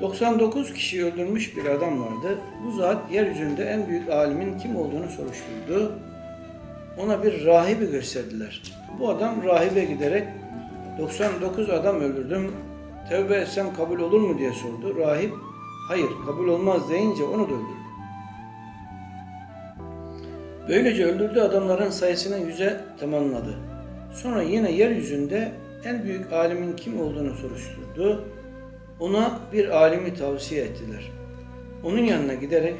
99 kişi öldürmüş bir adam vardı. Bu zat yeryüzünde en büyük alimin kim olduğunu soruşturdu. Ona bir rahibi gösterdiler. Bu adam rahibe giderek 99 adam öldürdüm. Tevbe etsem kabul olur mu diye sordu. Rahip hayır kabul olmaz deyince onu da öldürdü. Böylece öldürdüğü adamların sayısını yüze tamamladı. Sonra yine yeryüzünde en büyük alimin kim olduğunu soruşturdu. Ona bir alimi tavsiye ettiler. Onun yanına giderek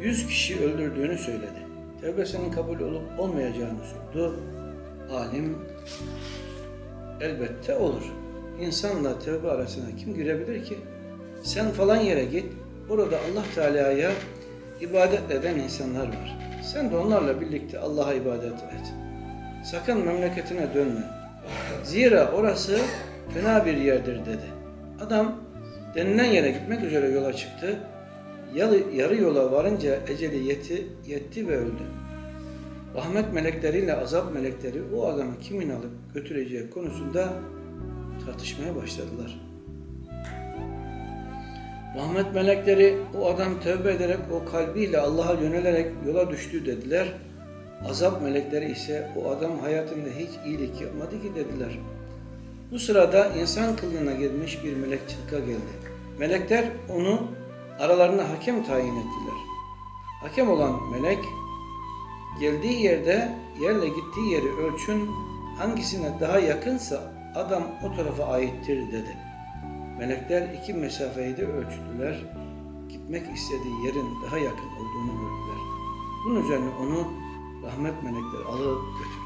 yüz kişi öldürdüğünü söyledi. Tevbesinin kabul olup olmayacağını sordu. Alim elbette olur. İnsanla tevbe arasına kim girebilir ki? Sen falan yere git. Orada Allah Teala'ya ibadet eden insanlar var. Sen de onlarla birlikte Allah'a ibadet et. Sakın memleketine dönme. Zira orası fena bir yerdir dedi. Adam denilen yere gitmek üzere yola çıktı. Yarı, yola varınca eceli yetti, yetti ve öldü. Rahmet melekleriyle azap melekleri o adamı kimin alıp götüreceği konusunda tartışmaya başladılar. Rahmet melekleri o adam tövbe ederek o kalbiyle Allah'a yönelerek yola düştü dediler. Azap melekleri ise o adam hayatında hiç iyilik yapmadı ki dediler. Bu sırada insan kılığına girmiş bir melek çıka geldi. Melekler onu aralarına hakem tayin ettiler. Hakem olan melek geldiği yerde yerle gittiği yeri ölçün hangisine daha yakınsa adam o tarafa aittir dedi. Melekler iki mesafeyi de ölçtüler. Gitmek istediği yerin daha yakın olduğunu gördüler. Bunun üzerine onu rahmet melekleri alıp götürdü.